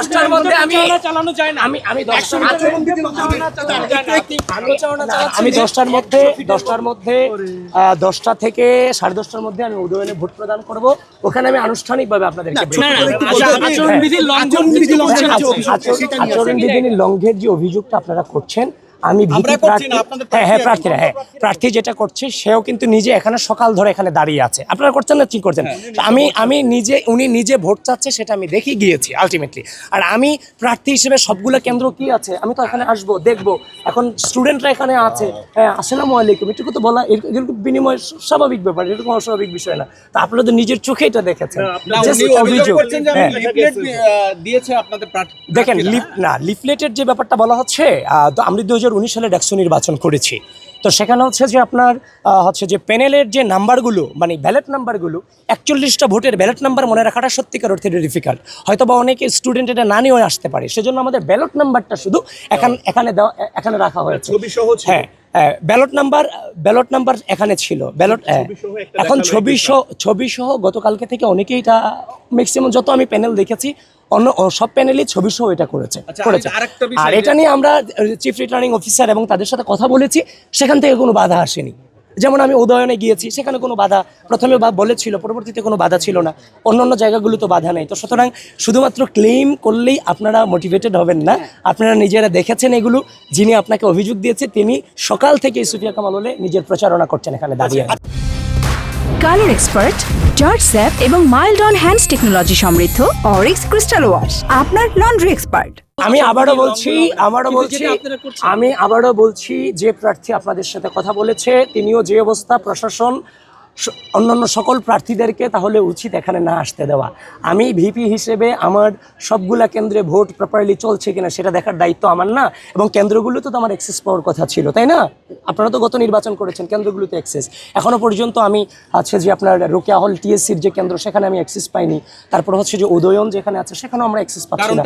দশটার মধ্যে আমি চালানো যায় না আমি আমি আমি দশটার মধ্যে দশটার মধ্যে দশটা থেকে সাড়ে দশটার মধ্যে আমি উদয়নে ভোট প্রদান করব ওখানে আমি আনুষ্ঠানিকভাবে আপনাদেরকে। আচরণ- আচরণবিধি লঙ্ঘন হ্যাঁ। আচরণ- আচরণবিধি লঙ্ঘের যে অভিযোগটা আপনারা করছেন আমি হ্যাঁ হ্যাঁ প্রার্থী প্রার্থীরা হ্যাঁ। প্রার্থী যেটা করছে সেও কিন্তু নিজে এখানে সকাল ধরে এখানে দাঁড়িয়ে আছে। আপনারা করছেন না ঠিক করছেন? আমি আমি নিজে উনি নিজে ভোট চাচ্ছে সেটা আমি দেখে গিয়েছি আলটিমেটলি আর আমি প্রার্থী হিসেবে সবগুলো কেন্দ্র কি আছে? আমি তো এখানে আসব দেখব। এখন স্টুডেন্টরা এখানে আছে। হ্যাঁ আসসালামু আলাইকুম। এটুকু তো বলা এর- এরকম বিনিময় স্বাভাবিক ব্যাপার এটা কোনো অস্বাভাবিক বিষয় না। তা আপনারা তো নিজের চোখে এটা দেখেছেন। আমি হ্যাঁ। দেখেন লিফ না লিফলেটের যে ব্যাপারটা বলা হচ্ছে আমরা দু সালে ডাকসু নির্বাচন করেছি। তো সেখানে হচ্ছে যে আপনার হচ্ছে যে প্যানেলের যে নাম্বারগুলো মানে ব্যালট নাম্বারগুলো একচল্লিশটা ভোটের ব্যালট নাম্বার মনে রাখাটা সত্যিকার অর্থে ডিফিকাল্ট হয়তো বা অনেকে স্টুডেন্ট এটা না নিয়েও আসতে পারে। সেজন্য আমাদের ব্যালট নাম্বারটা শুধু এখানে এখানে দেওয়া এখানে রাখা হয়েছে। হ্যাঁ। ব্যালট নাম্বার ব্যালট নাম্বার এখানে ছিল। ব্যালট এখন ছবি সহ ছবি সহ গতকালকে থেকে অনেকেই এটা ম্যাক্সিমাম যত আমি প্যানেল দেখেছি অন্য সব প্যানেলই ছবি সহ এটা করেছে আচ্ছা, করেছে। আর এটা নিয়ে আমরা চিফ রিটার্নিং অফিসার এবং তাদের সাথে কথা বলেছি সেখান থেকে কোনো বাধা আসেনি। যেমন আমি উদয়নে গিয়েছি সেখানে কোনো বাধা প্রথমে বা বলেছিল পরবর্তীতে কোনো বাধা ছিল না। অন্য অন্য জায়গাগুলো তো বাধা নেই। তো সুতরাং শুধুমাত্র ক্লেম করলেই আপনারা মোটিভেটেড হবেন না। আপনারা নিজেরা দেখেছেন এগুলো যিনি আপনাকে অভিযোগ দিয়েছে তিনি সকাল থেকে সুফিয়া কামাল হলে নিজের প্রচারণা করছেন এখানে দাঁড়িয়ে। কালার এক্সপার্ট জর্জ স্যাপ এবং মাইল্ড অন হ্যান্ডস টেকনোলজি সমৃদ্ধ অরিক্স ক্রিস্টাল ওয়াশ আপনার লন্ড্রি এক্সপার্ট আমি আবারও বলছি আবারও বলছি। আমি আবারও বলছি যে প্রার্থী আপনাদের সাথে কথা বলেছে তিনিও যে অবস্থা প্রশাসন অন্যান্য সকল প্রার্থীদেরকে তাহলে উচিত এখানে না আসতে দেওয়া। আমি ভিপি হিসেবে আমার সবগুলা কেন্দ্রে ভোট প্রপারলি চলছে কিনা সেটা দেখার দায়িত্ব আমার না এবং কেন্দ্রগুলোতে তো আমার অ্যাক্সেস পাওয়ার কথা ছিল তাই না? আপনারা তো গত নির্বাচন করেছেন কেন্দ্রগুলোতে অ্যাক্সেস এখনও পর্যন্ত আমি আছে যে আপনার রোকেয়া হল টিএসসির যে কেন্দ্র সেখানে আমি অ্যাক্সেস পাইনি। তারপর হচ্ছে যে উদয়ন যেখানে আছে সেখানেও আমরা অ্যাক্সেস পাচ্ছি না।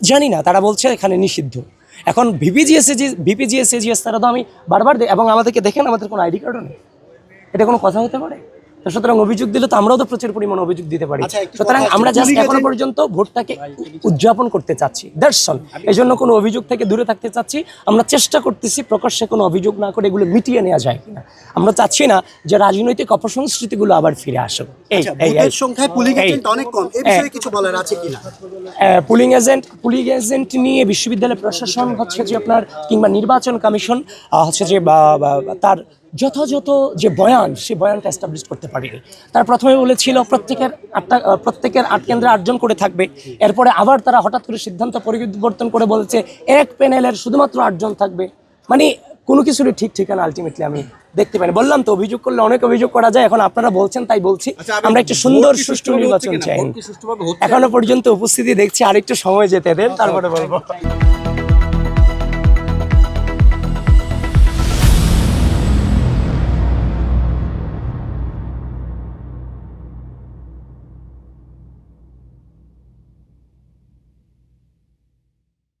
জানি না তারা বলছে এখানে নিষিদ্ধ। এখন ভিপিজিএসএজি ভিপিজিএসএজিএস তারা তো আমি বারবার এবং আমাদেরকে দেখেন আমাদের কোনো আইডি কার্ডও নেই। এটা কোনো কথা হতে পারে? তো সুতরাং অভিযোগ দিলে তো আমরাও তো প্রচুর পরিমাণে অভিযোগ দিতে পারি। আচ্ছা, সুতরাং আমরা জাস্ট এখনও পর্যন্ত ভোটটাকে উদযাপন করতে চাচ্ছি। দ্যাটস অল এই জন্য কোনো অভিযোগ থেকে দূরে থাকতে চাচ্ছি। আমরা চেষ্টা করতেছি প্রকাশ্যে কোনো অভিযোগ না করে এগুলো মিটিয়ে নেওয়া যায় কিনা। আমরা চাচ্ছি না যে রাজনৈতিক অপসংস্কৃতিগুলো আবার ফিরে আসুক। এই আচ্ছা, সংখ্যায় পুলিং এজেন্ট অনেক কম। এই বিষয়ে কিছু বলার আছে কিনা? পুলিং এজেন্ট পুলিং এজেন্ট নিয়ে বিশ্ববিদ্যালয় প্রশাসন হচ্ছে যে আপনার কিংবা নির্বাচন কমিশন হচ্ছে যে তার যথাযথ যে বয়ান সে বয়ানটা এস্টাবলিশ করতে পারেনি। তার প্রথমে বলেছিল প্রত্যেকের আটটা প্রত্যেকের আট কেন্দ্রে আটজন করে থাকবে। এরপরে আবার তারা হঠাৎ করে সিদ্ধান্ত পরিবর্তন করে বলেছে এক প্যানেলের শুধুমাত্র আটজন থাকবে। মানে কোনো কিছুরই ঠিক ঠিকানা আলটিমেটলি আমি দেখতে পাইনি। বললাম তো অভিযোগ করলে অনেক অভিযোগ করা যায় এখন আপনারা বলছেন তাই বলছি। আচ্ছা, আমরা একটু সুন্দর সুষ্ঠু নির্বাচন চাই? এখনও পর্যন্ত উপস্থিতি দেখছি আরেকটু সময় যেতে দেন তারপরে বলব।